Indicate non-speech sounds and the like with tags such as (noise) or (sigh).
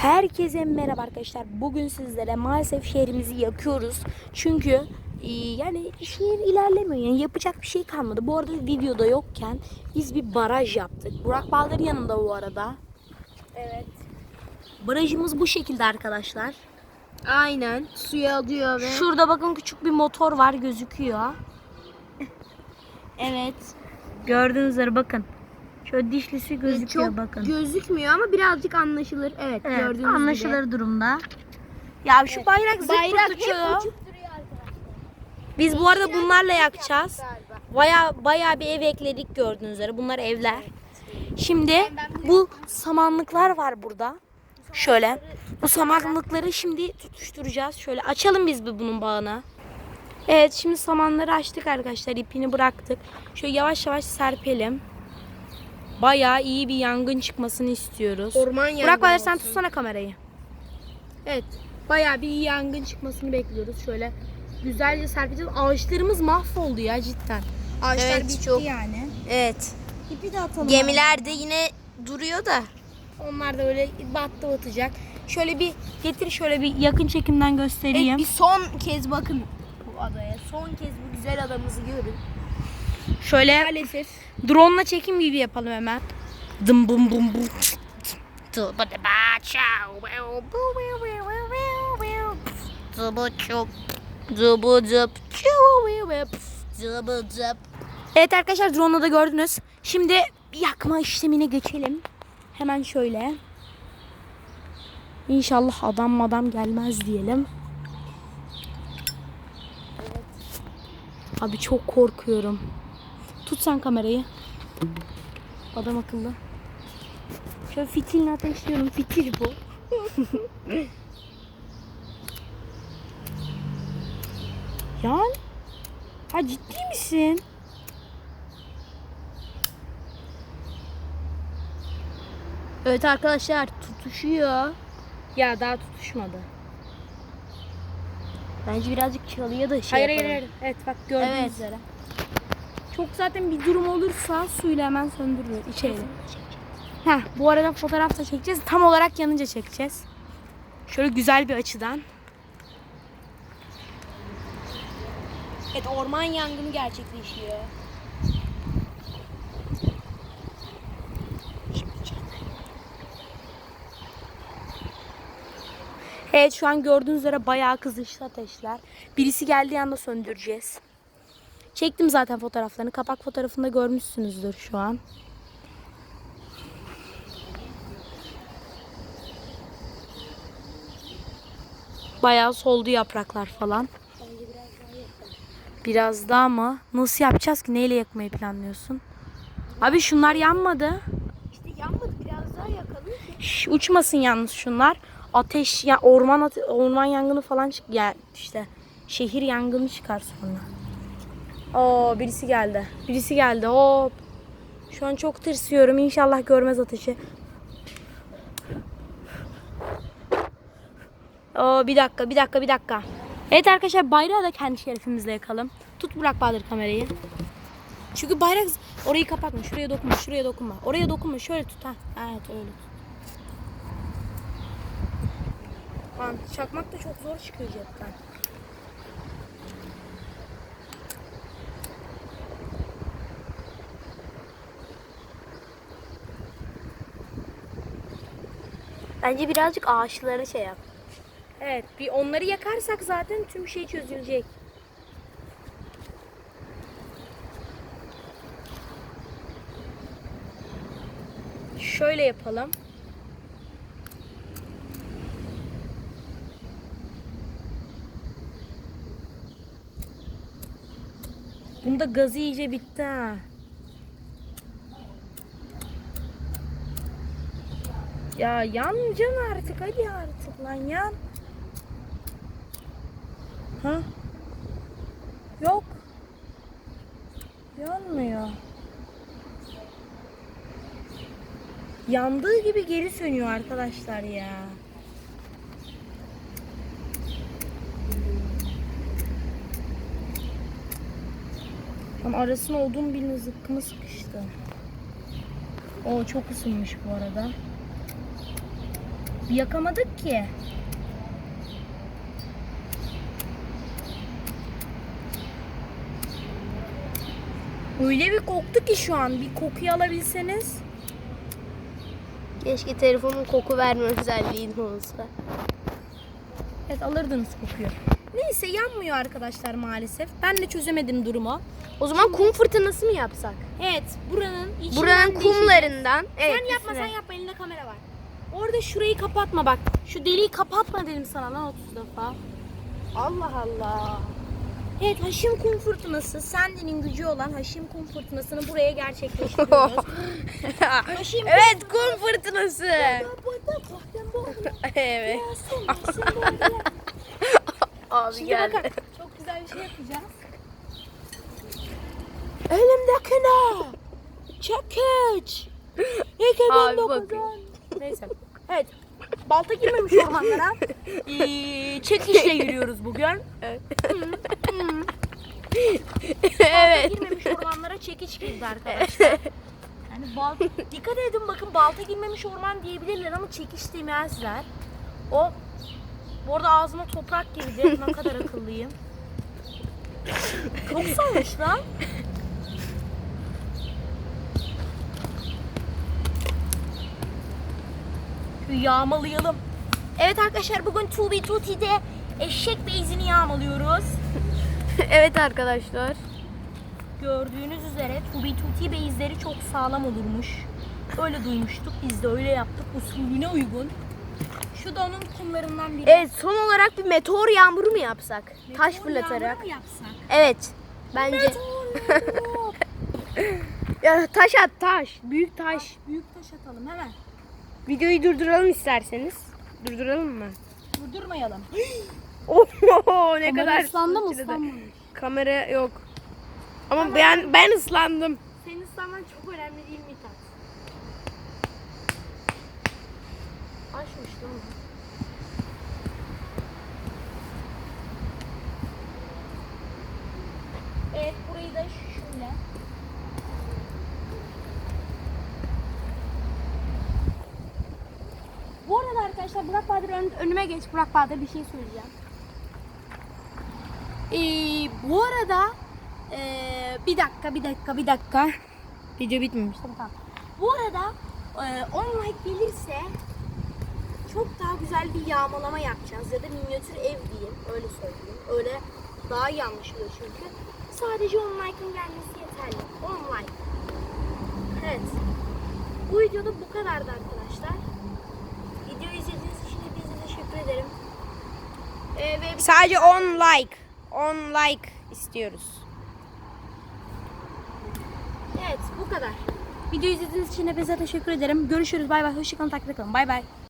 Herkese merhaba arkadaşlar. Bugün sizlere maalesef şehrimizi yakıyoruz. Çünkü e, yani şehir ilerlemiyor. Yani yapacak bir şey kalmadı. Bu arada videoda yokken biz bir baraj yaptık. Burak Bağlar yanında bu arada. Evet. Barajımız bu şekilde arkadaşlar. Aynen. Suya alıyor ve Şurada bakın küçük bir motor var gözüküyor. (laughs) evet. Gördüğünüz üzere bakın. Şöyle dişlisi gözüküyor Çok bakın. gözükmüyor ama birazcık anlaşılır. Evet, Evet, gördüğünüz anlaşılır gibi. durumda. Ya şu bayrak zırt Bayrak pırt hep uçuyor. uçup duruyor arkadaşlar. Biz bu arada bunlarla yakacağız. Galiba. Baya baya bir ev ekledik gördüğünüz üzere. Bunlar evler. Şimdi bu samanlıklar var burada. Şöyle. Bu samanlıkları şimdi tutuşturacağız. Şöyle açalım biz bir bunun bağını. Evet şimdi samanları açtık arkadaşlar. ipini bıraktık. Şöyle yavaş yavaş serpelim. Baya iyi bir yangın çıkmasını istiyoruz. Orman yangını Burak Bayer sen olsun. tutsana kamerayı. Evet. Bayağı bir iyi yangın çıkmasını bekliyoruz. Şöyle güzelce serpeceğiz. Ağaçlarımız mahvoldu ya cidden. Ağaçlar Evet, bitti çok. yani. Evet. İpi de atalım. Gemiler de yine duruyor da. Onlar da öyle battı batacak. Şöyle bir getir şöyle bir yakın çekimden göstereyim. Evet, bir son kez bakın bu adaya. Son kez bu güzel adamızı görün. Şöyle Maalesef. drone'la çekim gibi yapalım hemen. Dım bum bum bum. Evet arkadaşlar drone'la da gördünüz. Şimdi yakma işlemine geçelim. Hemen şöyle. İnşallah adam madam gelmez diyelim. Abi çok korkuyorum. Tut sen kamerayı. Adam akıllı. Şöyle fitilini ateşliyorum. Fitil bu. (laughs) Yan. Ha ciddi misin? Evet arkadaşlar tutuşuyor. Ya daha tutuşmadı. Bence birazcık çalıya da şey hayır hayır yapalım. hayır. Evet bak gördüğünüz Evet. üzere. Çok zaten bir durum olursa suyla hemen söndürülür içeri. Heh, bu arada fotoğraf da çekeceğiz. Tam olarak yanınca çekeceğiz. Şöyle güzel bir açıdan. Evet orman yangını gerçekleşiyor. Evet şu an gördüğünüz üzere bayağı kızıştı ateşler. Birisi geldiği anda söndüreceğiz. Çektim zaten fotoğraflarını. Kapak fotoğrafında görmüşsünüzdür şu an. Bayağı soldu yapraklar falan. Biraz daha mı? Nasıl yapacağız ki? Neyle yakmayı planlıyorsun? Abi şunlar yanmadı. İşte yanmadı biraz daha yakalım. Şş, uçmasın yalnız şunlar. Ateş ya orman orman yangını falan çık ya işte şehir yangını çıkar sonra. Oo birisi geldi. Birisi geldi. Hop. Şu an çok tırsıyorum. İnşallah görmez ateşi. Oo bir dakika, bir dakika, bir dakika. Evet arkadaşlar bayrağı da kendi şerefimizle yakalım. Tut Burak Bahadır kamerayı. Çünkü bayrak orayı kapatma. Şuraya dokunma, şuraya dokunma. Oraya dokunma. Şöyle tut ha. Evet öyle tut. Lan çakmak da çok zor çıkıyor cepten. Bence birazcık ağaçları şey yap. Evet, bir onları yakarsak zaten tüm şey çözülecek. Şöyle yapalım. Bunda gazı iyice bitti ha. Ya yanacaksın artık hadi artık lan yan. Ha? Yok. Yanmıyor. Yandığı gibi geri sönüyor arkadaşlar ya. Ama arasında olduğum birinin zıkkımı sıkıştı. O çok ısınmış bu arada. Yakamadık ki. Öyle bir koktu ki şu an. Bir kokuyu alabilseniz. Keşke telefonun koku verme özelliğin olsa. Evet alırdınız kokuyu. Neyse yanmıyor arkadaşlar maalesef. Ben de çözemedim durumu. O zaman kum fırtınası mı yapsak? Evet buranın içinden Buranın kumlarından. Evet, Sen yapma sen yapma elinde kamera var. Orada şurayı kapatma bak. Şu deliği kapatma dedim sana lan 30 defa. Allah Allah. Evet Haşim Kum Fırtınası, Sendi'nin gücü olan Haşim Kum Fırtınası'nı buraya gerçekleştiriyoruz. (laughs) Haşim evet Kum Fırtınası. (laughs) evet. (laughs) Abi Şimdi geldi. Çok güzel bir şey yapacağız. Elimdekine çekiç. 2009'dan Neyse. Evet. Balta girmemiş ormanlara. Ee, çekişle yürüyoruz bugün. evet. Balta girmemiş ormanlara çekiç girdi arkadaşlar. Yani bal dikkat edin bakın balta girmemiş orman diyebilirler ama çekiç demezler. O bu arada ağzıma toprak girdi. Ne kadar akıllıyım. Çok soğumuş lan. Yağmalayalım. Evet arkadaşlar bugün Tubi Tuti'de eşek beyzini yağmalıyoruz. (laughs) evet arkadaşlar. Gördüğünüz üzere Tubi Tuti beyizleri çok sağlam olurmuş. Öyle duymuştuk. Biz de öyle yaptık. Usulüne uygun. Şu da onun kumlarından biri. Evet son olarak bir meteor yağmuru mu yapsak? Taş Meteor fırlatarak. yağmuru mu yapsak? Evet. Bence. Meteor. (laughs) Ya taş at taş. Büyük taş. Büyük taş atalım hemen. Videoyu durduralım isterseniz. Durduralım mı? Durdurmayalım. (gasps) Oho ne Kamera kadar ıslandı mı ıslanmamış? Kamera yok. Ama ben ben ıslandım. Senin ıslanman çok önemli değil Mithat. Açmış lan. bu. Evet burayı da şöyle. Bu arada arkadaşlar Burak Bahadır ön- önüme geç. Burak Bahadır bir şey söyleyeceğim. Ee, bu arada ee, bir dakika bir dakika bir dakika. Video bitmemiş tamam. Bu arada ee, 10 like gelirse çok daha güzel bir yağmalama yapacağız ya da minyatür ev diyeyim öyle söyleyeyim. Öyle daha iyi anlaşılıyor çünkü. Sadece 10 like'ın gelmesi yeterli. 10 like. Evet. Bu videoda bu kadardı arkadaşlar. Videoyu izlediğiniz için hepinize teşekkür ederim. Ee, ve Sadece 10 like. 10 like istiyoruz. Evet bu kadar. Videoyu izlediğiniz için hepinize teşekkür ederim. Görüşürüz. Bay bay. Hoşçakalın. Takipte kalın. Bay bay.